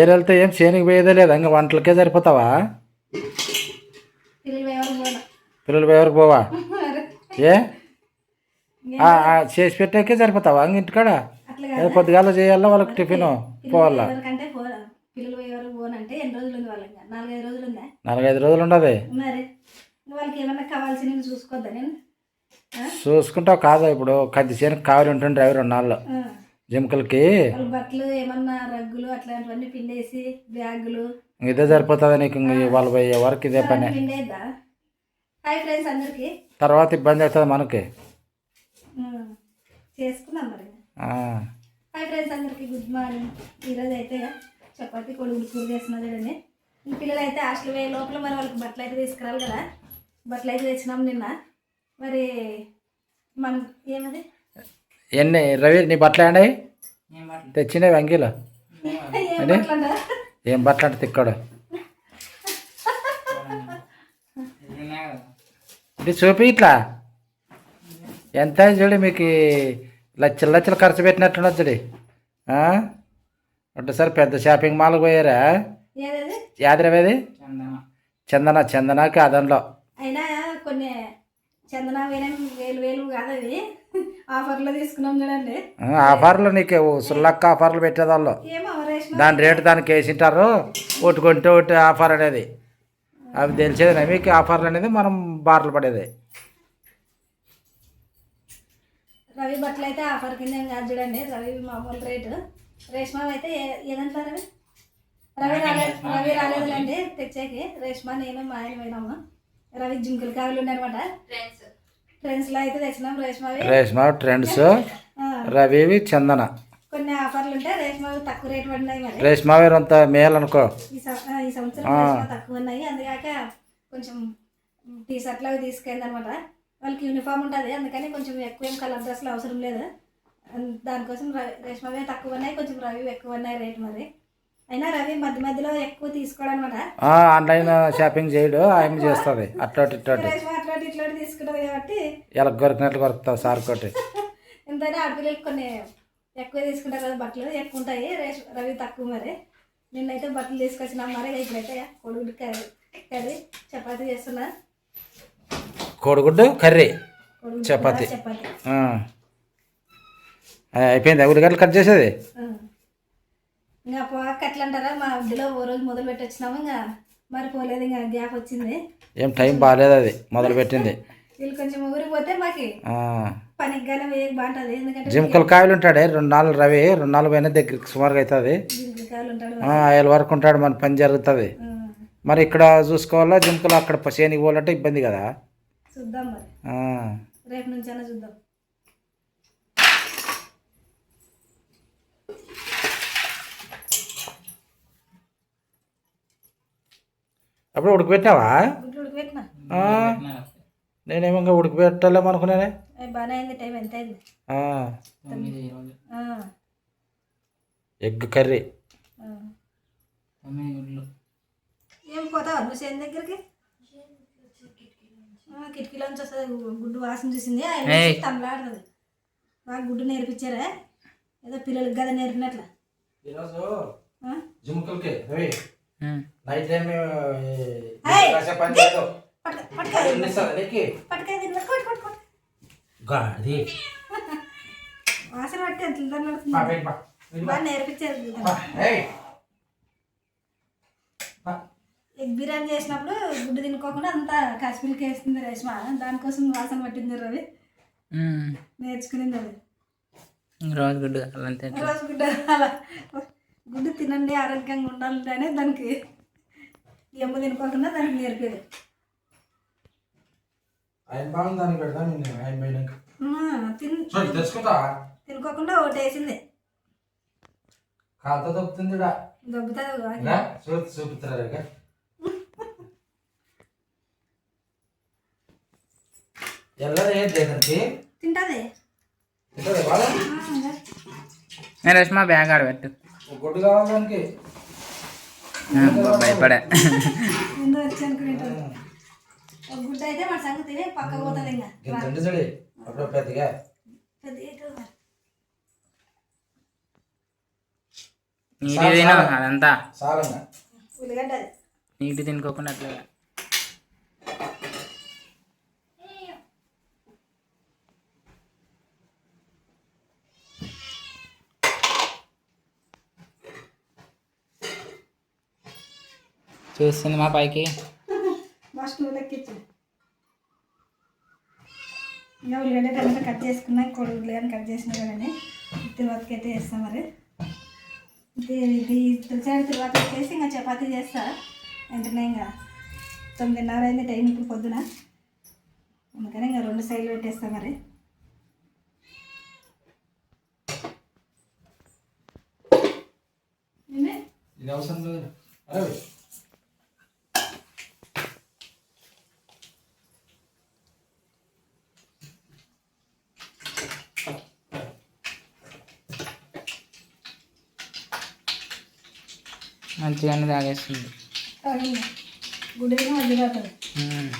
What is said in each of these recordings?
ఏరు వెళ్తే ఏం చేనికి పోయేదే లేదా. ఇంకా వంటలకే సరిపోతావా? పిల్లలు ఎవరికి పోవా? ఏ? చేసి పెట్టాకే సరిపోతావా ఇంక ఇంటికాడ? పొద్దుగాల చేయాలా వాళ్ళకి టిఫిన్? పోవాలా? నాలుగైదు రోజులు ఉండదు? చూసుకుంటావు కాదా ఇప్పుడు? కద్ది చేనికి కావాలి ఉంటుండే అవి రెండు నాళ్ళు. జింకలకి బట్టలు ఏమన్నా రగ్గులు అట్లాంటివన్నీ పిండేసి బ్యాగులు. ఇదే సరిపోతుంది నీకు వాళ్ళు పోయే వరకు ఇదే పని. హాయ్ ఫ్రెండ్స్ అందరికి. తర్వాత ఇబ్బంది అవుతుంది మనకి. చేసుకుందాం మరి. హాయ్ ఫ్రెండ్స్ అందరికి గుడ్ మార్నింగ్. ఈరోజు అయితే చపాతి కొడుకులు కూర చేస్తున్నా చూడండి. పిల్లలు అయితే హాస్టల్ పోయే లోపల మరి వాళ్ళకి బట్టలు అయితే తీసుకురాలి కదా. బట్టలు అయితే తెచ్చినాం నిన్న. మరి మనం ఏమది? ఎన్ని? రవి నీ బట్టలు ఏండి తెచ్చినవి అంగీలు ఏం బట్టలు అంటారా? ఏం బట్టలు అంటే తిక్కాడు ఇది చూపి ఇట్లా. ఎంత చూడు మీకు? లచ్చలు లచ్చలు ఖర్చు పెట్టినట్టున్నది చూడు. ఆ? ఒకటేసారి పెద్ద షాపింగ్ మాల్కి పోయారా? యాదరవేది చందన. చందనకి అదనలో అయినా కొన్ని చందన వేలు వేలు కాదు ఆఫర్లో తీసుకున్నాం చూడండి. ఆ, ఆఫర్లు నీకు సుల్లక్క ఆఫర్లు పెట్టేదాళ్ళు. దాని రేటు దానికి వేసింటారు. ఒకటి కొంటే ఒకటి ఆఫర్ అనేది. అవి తెలిసేది మీకు ఆఫర్లు అనేది మనం బార్లు పడేది. రవి బట్టలు అయితే ఆఫర్ కింద కాదు చూడండి. రవి మామూలు రేటు. రేష్మా అయితే ఏ- ఏదంటా రవి రవి రాలేదు రవి రాలేదులేండి తెచ్చేకి. రేష్మా నేను మా ఆయన పోయినాము. రవి జింకులు కావాలి ఉండనమాట ట్రెండ్స్లో అయితే తెచ్చినాం రేష్మావి. రేష్మా ట్రెండ్స్ ఆ, రవివి చందన. కొన్ని ఆఫర్లు ఉంటాయి రేష్మావి తక్కువ రేటు పడినాయి మరి. రేష్మా వేరు అంత మేలు అనుకో. ఈ సం- ఈ సంవత్సరం రేష్మా తక్కువ ఉన్నాయి అందుకాక కొంచెం టీ షర్ట్లు అవి తీసుకెళ్ళి అనమాట. వాళ్ళకి యూనిఫామ్ ఉంటుంది అందుకని కొంచెం ఎక్కువ ఏం కలర్ డ్రెస్లు అవసరం లేదు. అన్- దానికోసం రవి రేష్మవే తక్కువ ఉన్నాయి కొంచెం రవి ఎక్కువ ఉన్నాయి రేట్ మరి. అయినా రవి మధ్య మధ్యలో ఎక్కువ తీసుకోవడం అనమాట. ఆ, ఆన్లైన్ షాపింగ్ చేయడు ఆయన చేస్తుంది అట్టోటి ఇట్టోటి రేష్మ అట్లాంటి ఇట్లాంటి తీసుకుంటుంది కాబట్టి. ఇలా కొరికినట్లు కొరుకుతావు సార్ కోటి ఎంతైనా ఆడపిల్లలకి కొన్ని ఎక్కువ తీసుకుంటారు కదా బట్టలు ఎక్కువ ఉంటాయి. రవి తక్కువ మరి. నిన్నైతే బట్టలు తీసుకొచ్చినాం మరి ఇప్పుడైతే కొడుకు కర్రీ కర్రీ చపాతీ చేస్తున్నా. కోడిగుడ్డు కర్రీ చపాతీ. చపాతీ. అయిపోయింది. ఉల్లిగడ్డలు కట్ చేసేది. ఇంకా పోక ఎట్లా అంటారా మా ఇంటిలో ఓ రోజు మొదలు పెట్టి వచ్చినాము. ఇంకా మరి పోలేదు ఇంకా గ్యాప్ వచ్చింది. ఏం టైం బాగాలేదు అది మొదలు పెట్టింది వీళ్ళు కొంచెం ఊరిపోతే మాకి ఆ. పనికి వేయక బాగుంటుంది. ఎందుకంటే జింకలు కాయలు ఉంటాడే రెండు నాలుగు రవి రెండు నాలుగు పోయినా దగ్గరికి సుమారుగా అవుతుంది. దీనికి కాయలు ఉంటాడు ఏళ్ళ వరకు ఉంటాడు మన పని జరుగుతుంది. మరి ఇక్కడ చూసుకోవాలా జింకలు అక్కడ చేనికి పోవాలంటే ఇబ్బంది కదా? చూద్దాం మరి. ఆ. రేపు నుంచి అయినా చూద్దాం. అప్పుడు ఉడకబెట్టావా గుడ్లు ఉడకబెట్టినా? ఆ. నేనేమో ఇంకా ఉడకబెట్టాలేమో అనుకున్నానే? Egg curry. ఏం పోతావా? నువ్వు చేను దగ్గరికి? ఆ, కిటికీలోంచి వస్తుంది. గు- గుడ్డు వాసన చూసింది. తమలాడుతుంది. బాగా గుడ్డు నేర్పించారా? ఏదో పిల్లలకి కదా నేర్పినట్ల. ఈరోజు నైట్ టైం ఏయ్! పని లేదు పట్టుక పట్టుకాయ నీకు పట్టుకాయ తిన్న కొట్టు కొట్టు కొట్టు గాడి వాసన పట్టి ఎంత. బాగా నేర్పించారు బా, ఏయ్. బా. ఎగ్ బిర్యానీ చేసినప్పుడు గుడ్డు తినుకోకుండా అంతా కాశ్మీర్కి వేస్తుంది రేష్మ. దానికోసం వాసన పట్టింది రవి. నేర్చుకునింది అది రోజు గుడ్డు అలాంటి రోజు గుడ్డు అలా గుడ్డు తినండి ఆరోగ్యంగా ఉండాలంటే అనే దానికి ఎమ్మ తినుకోకుండా దానికి నేర్పేది. ఆయన బాగుంది దానికి పెడతాను నేను ఆయన పోయినాక తిన్. తెచ్చుకుంటా. తినుకోకుండా ఒకటి వేసింది కాలుతో దొక్కుతుంది దొబ్బుతుంది చూపు చూపుతారా లేదండి తింటుంది. నేను రష్మా బ్యాగ్ ఆడ పెట్టు. గుడ్డు కావాలి దానికి. భయపడే. ఒక గుడ్డ అయితే మన సంగతి పక్కకు పోతుంది ఇంకా. చూడి అప్పుడు పెద్దగా. నీటి తిను అదంతా? ఉల్లిగడ్డ నీటి తినుకోకుండా అట్లా చూస్తుంది మా పైకి. ఇంకా ఉల్లిగడ్డ టమాటా కట్ చేసుకున్నా కొడు ఉల్లిగడ్డ కట్ చేసిన కానీ తిరువాతకి అయితే చేస్తాం మరి. ఇది ఇది తులసారి తిరువాత ఇంకా చపాతీ చేస్తా వెంటనే ఇంకా తొమ్మిదిన్నర అయింది టైం ఇప్పుడు పొద్దున. అందుకని ఇంకా రెండు సైడ్లు పెట్టేస్తా మరి. ఇది అవసరం లేదు. మంచిగానే తాగేస్తుంది. గుడి తిని మధ్య పడుతుంది ఉమ్.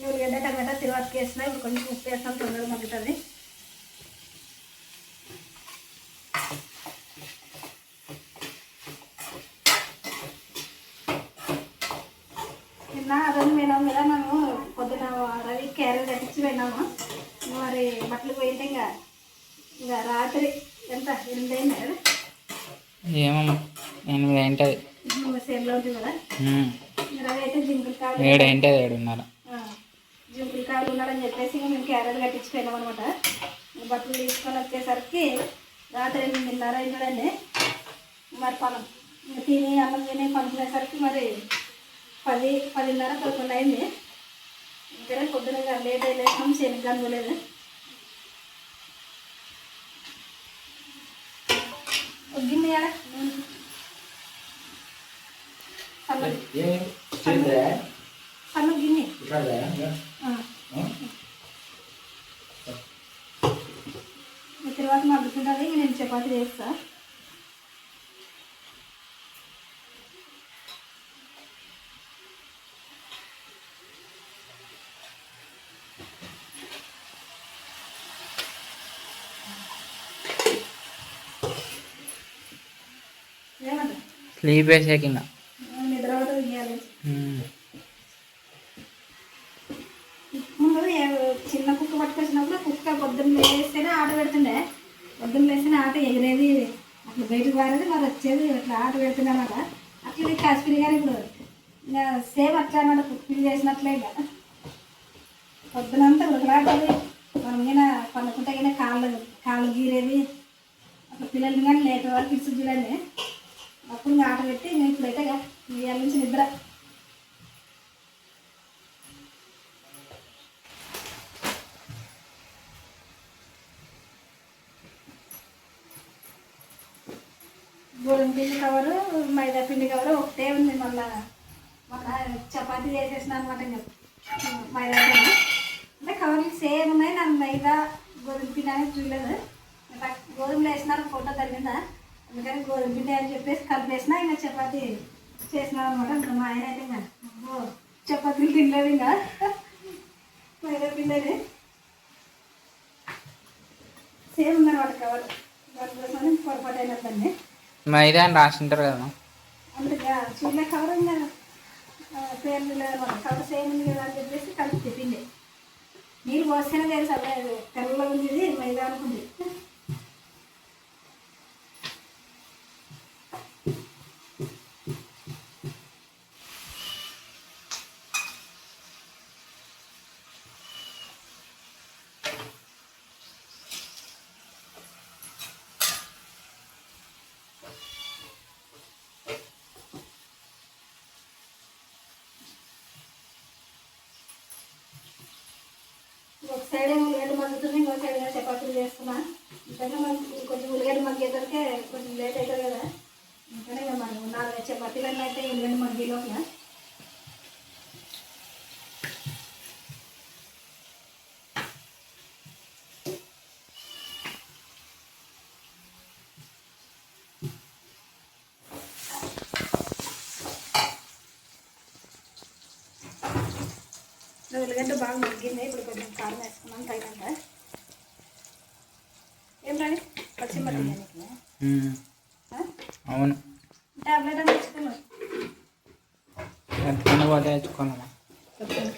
ఉల్లిగడ్డ తిరువాతకి వేసిన ఇప్పుడు కొంచెం ఉప్పు వేస్తాం తొందరగా మగ్గుతుంది. నిన్న రోజు కదా మేము పొద్దున రవి క్యారెల్ కట్టించి పోయినాము. మరి బట్టలు పోయింటే ఇంకా ఇంకా రాత్రి ఎంత? ఎనిమిది అయింది కదా? ఏమో ఎనిమిది సేమ్లో ఉంటుంది కదా. రవి అయితే జింకులు ఏడు అయింటుంది ఏడున్నర. కాయలు ఉన్నాడని చెప్పేసి ఇంకా మేము క్యారెట్ కట్టించిపోయినాం అనమాట బట్టలు తీసుకొని వచ్చేసరికి రాత్రి ఎనిమిదిన్నర అయినాడండి మరి పొలం ఇంకా తిని అన్నం తిని పనుకునేసరికి మరి పది పదిన్నర పదకొండు అయింది. ఇంకా పొద్దున లేట్ అయ్యేసాం శనికి కనుగోలేదు గిన్నె ఆడ సన్న గిన్నె. ఇక్కడ తర్వాత మగ్గుతుంటుంది నేను చపాతీ చేస్తా. స్లీప్ వేసే కింద. నిద్ర పొద్దున్న లేస్తేనే ఆట పెడుతుండే. పొద్దున్న లేస్తేనే ఆట ఎగిరేది. అట్లా బయటకు పారేది మరి వచ్చేది. అట్లా ఆట పెడుతుండే అన్నమాట. అట్లా ఇది కాశ్మీర్ గారు ఇప్పుడు ఇంకా సేమ్ అట్లా అన్నమాట కుక్కింగ్ చేసినట్లే ఇక పొద్దునంతా ఉడకలాడేది మనం ఈయన పండుకుంటే ఈయన కాళ్ళు కాళ్ళు గీరేది. అట్లా పిల్లల్ని కానీ లేట్ వరకు ఇచ్చి చూడండి. అప్పుడు ఆట పెట్టి ఇంకా ఇప్పుడైతే ఇవాళ నుంచి నిద్ర గోధుమ పిండి కవరు మైదా పిండి కవరు ఒకటే ఉంది మళ్ళా మొన్న చపాతీ చేసేసిన అనమాట ఇంకా మైదా అంటే కవర్లు సేమ్ ఉన్నాయి నాకు మైదా గోధుమ పిండి అనేది చూడలేదు. ఇంకా గోధుమలో వేసినారు ఫోటో తగ్గిందా అందుకని గోధుమ పిండి అని చెప్పేసి కలిపేసిన ఇంకా చపాతీ చేసినాం అనమాట ఇంకా మా ఆయన అయితే ఇంకా అబ్బో, చపాతీలు తినలేదు ఇంకా. మైదా పిండి అది. సేమ్ ఉందన్నమాట కవర్. దానికోసం పొరపాటు అయినదండి మైదా అని రాసింటారు కదా అందుకే చూడలే కవర్ ఆ, పేర్లు లేదు కవర్ సేమ్ ఉంది కదా అని చెప్పేసి కలిపి చెప్పింది నీళ్ళు పోస్తేనే తెలుసు అదే అది తెల్లగా ఉంది ఇది మైదా అనుకుంది సైడ్ ఉల్లిగడ్డ మగ్గుతుంది ఇంకో సైడ్ చపాతీలు చేస్తున్నా. ఇంకా మనకి కొంచెం ఉల్లిగడ్డ మగ్గేసరికి కొంచెం లేట్ అవుతుంది కదా. ఇంకా మనం నాలుగు చపాతీలు అయితే ఉల్లిగడ్డ మగ్గి ఉల్లిగడ్డ బాగా మగ్గింది. ఇప్పుడు కొంచెం కారం వేసుకున్నాం తగినంత ఏం రాని పచ్చిమిరపకాయ ఉమ్. అవును. టాబ్లెట్ అని తెచ్చుకున్నాం. పోతే తెచ్చుకున్నామా? పట్టుకొని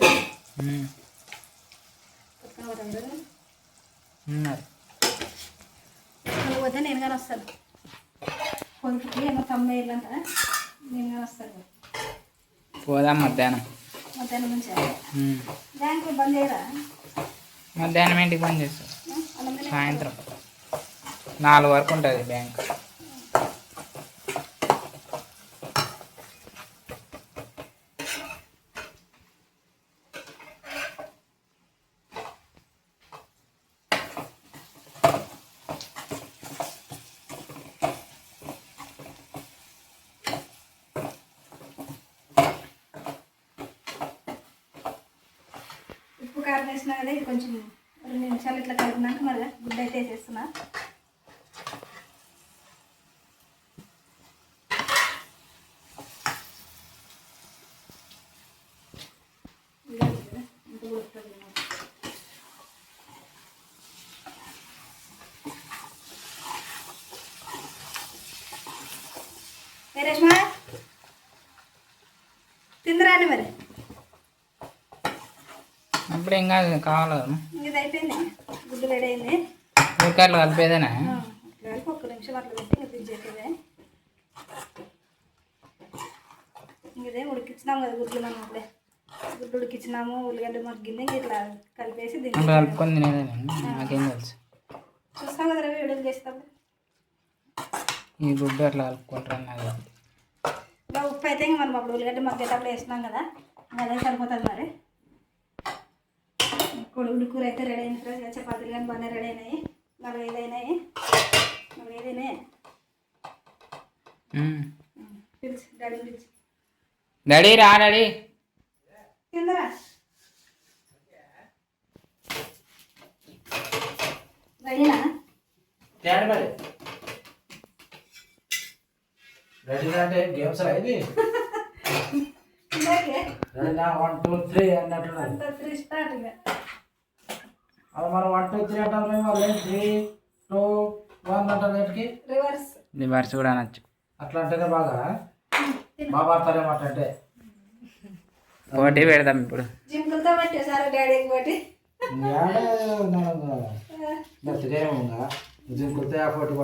నేను కానీ వస్తాను. కొడుకుకి ఏమో తమ్మ వేయాలంట నేను కానీ వస్తాను. పోదాం మధ్యాహ్నం. మధ్యాహ్నం నుంచి ఉమ్. బ్యాంక్ బంద్ చేయరా? మధ్యాహ్నం ఇంటికి పని చేస్తాం. సాయంత్రం. నాలుగు వరకు ఉంటుంది బ్యాంక్ ఉప్పు కారం వేసినా కదా ఇది కొంచెం రెండు నిమిషాలు ఇట్లా కలిపినాక మళ్ళీ గుడ్డ అయితే వేసేస్తున్నా. ఇదిగోండి ఇంత ఉడుకుతుంది నాకు. ఏ రేష్మా తిందరాని మరి అప్పుడు ఏం కాదు కావాలి? ఇది అయిపోయింది గుడ్డు వేడైంది. ఊరికాయలు కలిపేదేనా? కలిపి ఒక్క నిమిషం అట్లా పెట్టి ఇంకా ఇంకదే ఉడికిచ్చినాము కదా గుడ్లు మనం అప్పుడే గుడ్డు ఉడికిచ్చినాము ఉల్లిగడ్డ మగ్గింది ఇంక ఇట్లా కలిపేసి దీన్ని కలుపుకొని తినేదేనా నాకేం తెలుసు. చూస్తాం కదా రవి విడుదల చేసేటప్పుడు. ఈ గుడ్డు అట్లా కలుపుకుంటారని నాకు ఉప్పు అయితే ఇంక మనం అప్పుడు ఉల్లిగడ్డ మగ్గేటప్పుడు వేసినాం కదా. అదే సరిపోతుంది మరి. కొడుగుడు కూర అయితే రెడీ అయింది ఫ్రెండ్స్ చపాతీలు కానీ బాగానే రెడీ అయినాయి. నాలుగు అయినాయి నాలుగు ఉమ్. పిలిచి డాడీ పిలిచి. డాడీ రా డాడీ కిందరా? రెడీనా తేడు మరి. రెడీ అంటే గేమ్స్ రా ఇది? రెడీనా వన్ టూ త్రీ అన్నట్టున్నది. అంత త్రీ స్టార్ట్ ఇక. అది మనం వన్ టూ త్రీ అంటాం మేము వాళ్ళు త్రీ టూ వన్ అంటారు ఏంటికి రివర్స్ రివర్స్ కూడా అనొచ్చు. అట్లా అంటేనే బాగా. బాగా ఆడతారేమో అట్లా అంటే. పోటీ పెడదాం ఇప్పుడు. జింకులతో పెట్టేసారు డాడీకి బట్టి బతికేమో జింకులతో ఆ పోటీ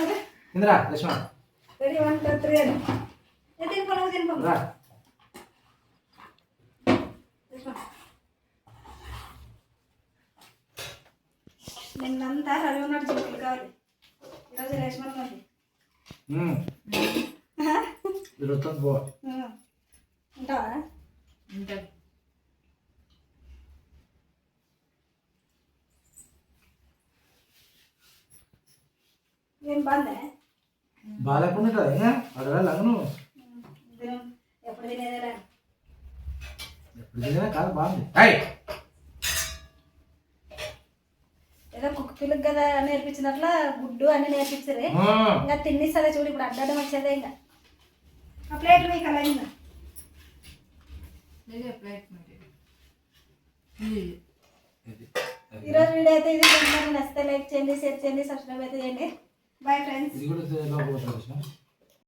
మరి. Indira Lakshmana. Ready one two three అని. ఏ తినిపో నువ్వు తినిపో రా తీసుకో. నిన్నంతా రవి ఉన్నాడు జింకులు కావాలి ఈరోజు ఉమ్. ఇది వస్తుంది పో ఉంటావా? ఏం బాగుందే? బాగాలేకుండా అడగా లంగను ఎప్పుడు తినేదేరా? ఎప్పుడు తిరిగినా కాదు బాగుంది. పిల్లకి కదా నేర్పించినట్ల గుడ్డు అన్ని నేర్పించరే. ఇంకా తిన్నిస్తుందే చూడు ఇప్పుడు అడ్డాడం వచ్చేదే ఇంకా. ఆ ప్లేట్ మీకు అలా అయిందా? ఈరోజు వీడియో అయితే ఇది. నచ్చితే లైక్ చేయండి షేర్ చేయండి సబ్స్క్రైబ్ అయితే చేయండి. Bye friends